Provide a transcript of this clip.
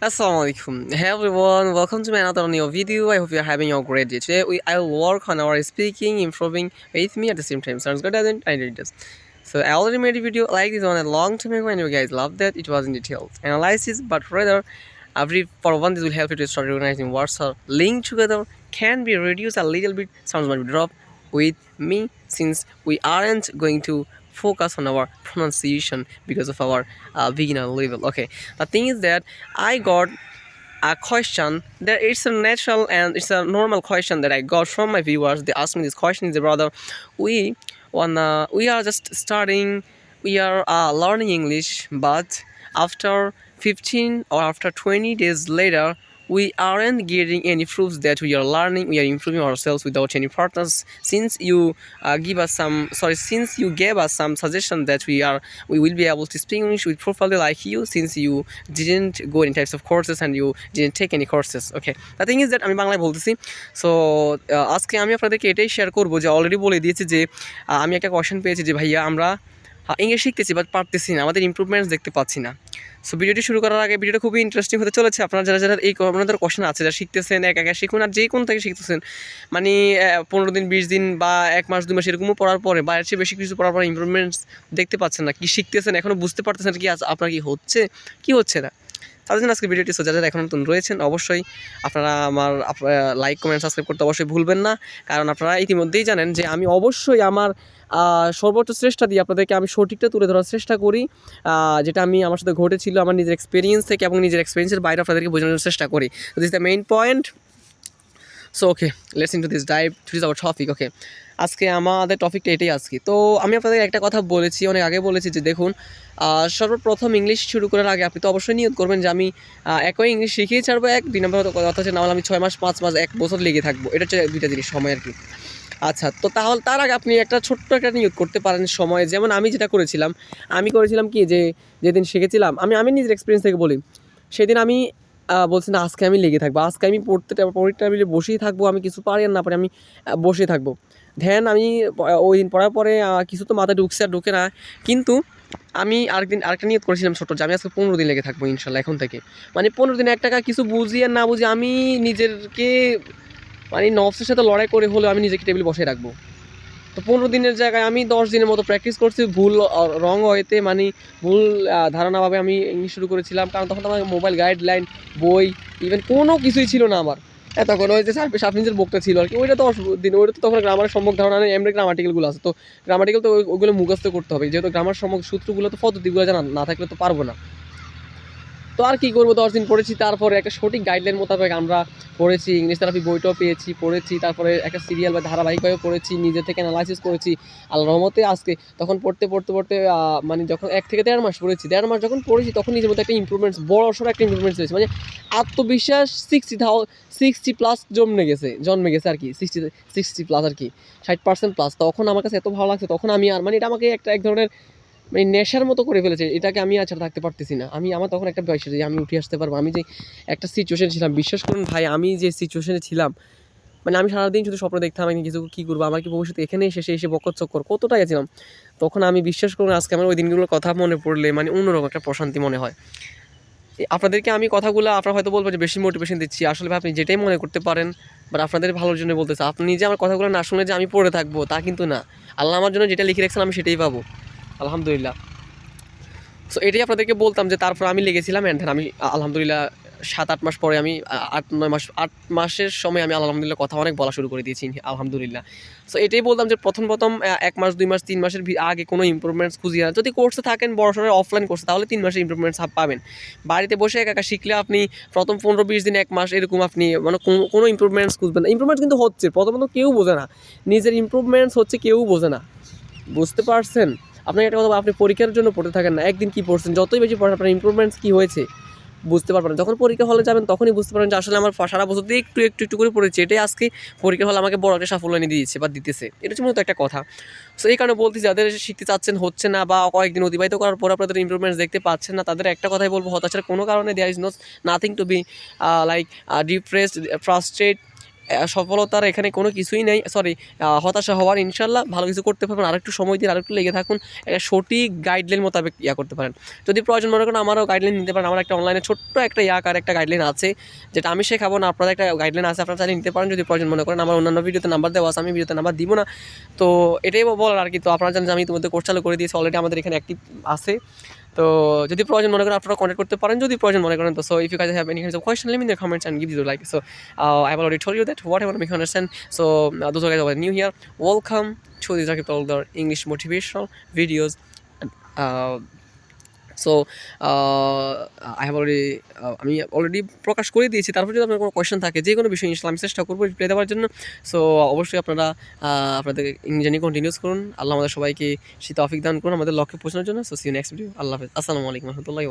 Assalamualaikum. Hey everyone, welcome to my another new video. I hope you're having a great day. Today we I'll work on our speaking, improving with me at the same time. Sounds good, doesn't? I did this. So I already made a video like this one a long time ago, and you guys loved that. It was in detailed analysis, but rather every for one this will help you to start recognizing words are linked together, can be reduced a little bit, sounds might drop with me since we aren't going to focus on our pronunciation because of our uh, beginner level. Okay, the thing is that I got a question that it's a natural and it's a normal question that I got from my viewers. They asked me this question is brother, we wanna we are just starting, we are uh, learning English, but after 15 or after 20 days later, we aren't getting any proofs that we are learning, we are improving ourselves without any partners. Since you uh, give us some, sorry, since you gave us some suggestion that we are, we will be able to speak English with properly like you, since you didn't go any types of courses and you didn't take any courses. Okay, the thing is that আমি বাংলায় বলতেছি so আজকে আমি আপনাদেরকে এটাই share করব যে already বলে দিয়েছি যে আমি একটা কোয়েশ্চেন পেয়েছি যে ভাইয়া আমরা ইংলিশ শিখতেছি বাট পারতেছি না, আমাদের ইম্প্রুভমেন্টস দেখতে পাচ্ছি না। সো ভিডিওটি শুরু করার আগে ভিডিওটা খুবই ইন্টারেস্টিং হতে চলেছে। আপনার যারা যারা এই আপনাদের কোশ্চেন আছে, যারা শিখতেছেন, এক একা শিখুন, আর যে কোনো থেকে শিখতেছেন মানে পনেরো দিন, বিশ দিন বা এক মাস, দু মাস এরকমও পড়ার পরে বা চেয়ে বেশি কিছু পড়ার পরে ইম্প্রুভমেন্টস দেখতে পাচ্ছেন না, কি শিখতেছেন এখনও বুঝতে পারতেছেন কি আজ আপনার কি হচ্ছে কি হচ্ছে না। তাদের জন্য আজকে ভিডিওটি। সো যারা এখন নতুন রয়েছেন, অবশ্যই আপনারা আমার লাইক কমেন্ট সাবস্ক্রাইব করতে অবশ্যই ভুলবেন না। কারণ আপনারা ইতিমধ্যেই জানেন যে আমি অবশ্যই আমার সর্বোচ্চ চেষ্টা দিয়ে আপনাদেরকে আমি সঠিকটা তুলে ধরার চেষ্টা করি। যেটা আমি আমার সাথে ঘটেছিল, আমার নিজের এক্সপিরিয়েন্স থেকে এবং নিজের এক্সপিরিয়েন্সের বাইরে আপনাদেরকে বোঝানোর চেষ্টা করি। This the main point so okay let's in to this dive to is our topic okay আজকে আমাদের টপিকটা এটাই আজকে। তো আমি আপনাদের একটা কথা বলেছি, অনেক আগে বলেছি যে দেখুন সর্বপ্রথম ইংলিশ শুরু করার আগে আপনি তো অবশ্যই নিয়োগ করবেন যে আমি একই ইংলিশ শিখিয়ে ছাড়বো এক, দুই নম্বর কথা হচ্ছে না হলে আমি ছয় মাস, পাঁচ মাস, এক বছর লেগে থাকব। এটা হচ্ছে দুইটা জিনিস, সময় আর কি। আচ্ছা তো তাহলে তার আগে আপনি একটা ছোট্ট একটা নিয়োগ করতে পারেন সময়। যেমন আমি যেটা করেছিলাম, আমি করেছিলাম কি যে, যেদিন শিখেছিলাম, আমি আমি নিজের এক্সপিরিয়েন্স থেকে বলি, সেদিন আমি বলছি না, আজকে আমি লেগে থাকব। আজকে আমি পড়তে পরীক্ষা মিলে বসেই থাকব, আমি কিছু পারি আর না পারি, আমি বসে থাকব। ধ্যান আমি ওই দিন পড়ার পরে কিছু তো মাথায় ঢুকছে আর ঢুকে না। কিন্তু আমি আরেকদিন, আরেকটা নিয়ত করেছিলাম ছোটো যে আমি আজকে পনেরো দিন লেগে থাকব ইনশাল্লাহ, এখন থেকে। মানে পনেরো দিন এক টাকা কিছু বুঝি আর না বুঝি, আমি নিজেরকে মানে নফসের সাথে লড়াই করে হলেও আমি নিজেকে টেবিল বসে রাখব। তো পনেরো দিনের জায়গায় আমি দশ দিনের মতো প্র্যাকটিস করছি, ভুল রং হয়েতে মানে ভুল ধারণাভাবে আমি ইংলিশ শুরু করেছিলাম, কারণ তখন আমার মোবাইল গাইডলাইন বই ইভেন কোনো কিছুই ছিল না আমার। তখন ওই যে সার্ফে সাফিনজের বুকটা ছিল আর কি, ওইটা তো দিন ওইটা তো তখন গ্রামারের সম্মুখ ধারণা নেই, এমনি গ্রামাটিক্যালগুলো আছে। তো গ্রামাটিক্যাল তো ওইগুলো মুখস্থ করতে হবে, যেহেতু গ্রামার সম্মুখ সূত্রগুলো তো পদ্ধতিগুলো জানা না থাকলে তো পারব না। তো আর কি করব? দশ দিন পড়েছি, তারপরে একটা সঠিক গাইডলাইন মোতাবেক আমরা পড়েছি, ইংলিশ থেরাপি বইটাও পেয়েছি, পড়েছি, তারপরে একটা সিরিয়াল বা ধারাবাহিকভাবে পড়েছি, নিজে থেকে অ্যানালাইসিস করেছি আল্লাহ রহমতে আজকে তখন পড়তে পড়তে পড়তে মানে যখন এক থেকে দেড় মাস পড়েছি, দেড় মাস যখন পড়েছি তখন নিজের মধ্যে একটা ইম্প্রুভমেন্টস বড় সড়ো একটা ইম্প্রুভমেন্টস হয়েছে মানে আত্মবিশ্বাস সিক্সটি থাউ সিক্সটি প্লাস জন্মে গেছে জন্মে গেছে আর কি সিক্সটি সিক্সটি প্লাস আর কি, ষাট পার্সেন্ট প্লাস তখন আমার কাছে এত ভালো লাগছে, তখন আমি আর মানে এটা আমাকে একটা এক ধরনের মানে নেশার মতো করে ফেলেছে, এটাকে আমি আর থাকতে পারতেছি না। আমি, আমার তখন একটা বয়স যে আমি উঠে আসতে পারব। আমি যে একটা সিচুয়েশন ছিলাম, বিশ্বাস করুন ভাই, আমি যে সিচুয়েশনে ছিলাম মানে আমি সারাদিন শুধু স্বপ্ন দেখতাম, আমি কিছু কী করব, আমার কি ভবিষ্যতে এখানে এসে এসে বকর চক্কর, কতটা গেছিলাম। তখন আমি বিশ্বাস করুন, আজকে আমার ওই দিনগুলোর কথা মনে পড়লে মানে অন্যরকম একটা প্রশান্তি মনে হয়। আপনাদেরকে আমি কথাগুলো, আপনারা হয়তো বলব যে বেশি মোটিভেশন দিচ্ছি। আসলে আপনি যেটাই মনে করতে পারেন বাট আপনাদের ভালোর জন্য বলতেছে, আপনি যে আমার কথাগুলো না শুনে যে আমি পড়ে থাকব, তা কিন্তু না। আল্লাহ আমার জন্য যেটা লিখে রেখেছেন, আমি সেটাই পাবো। আলহামদুলিল্লাহ। সো এটাই আপনাদেরকে বলতাম যে তারপর আমি লেগেছিলাম অ্যান্ড আমি আলহামদুলিল্লাহ সাত, আট মাস পরে আমি আট, নয় মাস, আট মাসের সময় আমি আলহামদুলিল্লাহ কথা অনেক বলা শুরু করে দিয়েছি আলহামদুলিল্লাহ। সো এটাই বলতাম যে প্রথম প্রথম এক মাস, দুই মাস, তিন মাসের আগে কোনো ইম্প্রুভমেন্টস খুঁজিয়ে না। যদি কোর্সে থাকেন, বড় সড়ো অফলাইন কোর্সে তাহলে তিন মাসের ইম্প্রুভমেন্টস পাবেন। বাড়িতে বসে একা একা শিখলে আপনি প্রথম পনেরো, বিশ দিন, এক মাস এরকম আপনি মানে কোনো- কোনো ইম্প্রুভমেন্টস খুঁজবেন না। ইম্প্রুভমেন্টস কিন্তু হচ্ছে, প্রথমত কেউ বোঝে না। নিজের ইম্প্রুভমেন্টস হচ্ছে কেউ বোঝে না। বুঝতে পারছেন? আপনাকে একটা কথা আপনি পরীক্ষার জন্য পড়তে থাকেন না, একদিন কী পড়ছেন? যতই বেশি পড়েন আপনার ইম্প্রুভমেন্টস কী হয়েছে, বুঝতে পারবেন যখন পরীক্ষা হলে যাবেন, তখনই বুঝতে পারবেন যে আসলে আমার সারা বছর দিয়ে একটু একটু একটু করে পড়েছে। এটাই আজকে পরীক্ষা হলে আমাকে বড় একটা সাফল্য এনে দিয়েছে বা দিতেছে। এটা হচ্ছে মূলত একটা কথা। সো এই কারণে বলতেছি, যাদের শিখতে চাচ্ছেন হচ্ছে না বা কয়েকদিন অতিবাহিত করার পর আপনাদের ইম্প্রুভমেন্টস দেখতে পাচ্ছেন না, তাদের একটা কথাই বলব, হতাশার কোনো কারণে there is no nothing to be like depressed frustrate সফলতার এখানে কোনো কিছুই নেই। সরি হতাশা হওয়ার ইনশাল্লাহ ভালো কিছু করতে পারবেন। আরেকটু সময় দিন, আরেকটু লেগে থাকুন। একটা সঠিক গাইডলাইন মোতাবেক ইয়া করতে পারেন। যদি প্রয়োজন মনে করেন আমারও গাইডলাইন নিতে পারেন। আমার একটা অনলাইনে ছোট্ট একটা ইয়াকার একটা গাইডলাইন আছে, যেটা আমি শেখাবো না, আপনাদের একটা গাইডলাইন আছে, আপনারা চাইলে নিতে পারেন। যদি প্রয়োজন মনে করেন আমার অন্যান্য ভিডিওতে নাম্বার দেওয়া আছে, আমি ভিডিওতে নাম্বার দিব না। তো এটাই বলার আর কি। তো আপনারা জানেন যে আমি তোমাদের কোর্স চালু করে দিয়েছি। অলরেডি আমাদের এখানে অ্যাক্টিভ আছে। তো যদি প্রয়োজন মনে করেন আপনারা কন্ট্যাক্ট করতে পারেন যদি প্রয়োজন মনে করেন তো so if you guys have any kinds of question leave in the comments and give you like so I have already told you that whatever make you understand so uh, those guys who are new here welcome to the Zakib Talder English motivational videos uh, so I have already আমি already প্রকাশ করে দিয়েছি। তারপর যদি আপনার কোনো question থাকে, যে কোনো বিষয় ইনশাল্লাহ আমি চেষ্টা করব রিপ্লাই দেওয়ার জন্য। সো অবশ্যই আপনারা আপনাদের ইংরেজি কন্টিনিউস করুন। আল্লাহ আমাদের সবাইকে শীত অফিক দান করুন আমাদের লক্ষ্যে পৌঁছানোর জন্য। সো সি নেক্সট ভিডিও আল্লাহ হাফেজ। আসসালামু আলাইকুম রহমতুল্লাহ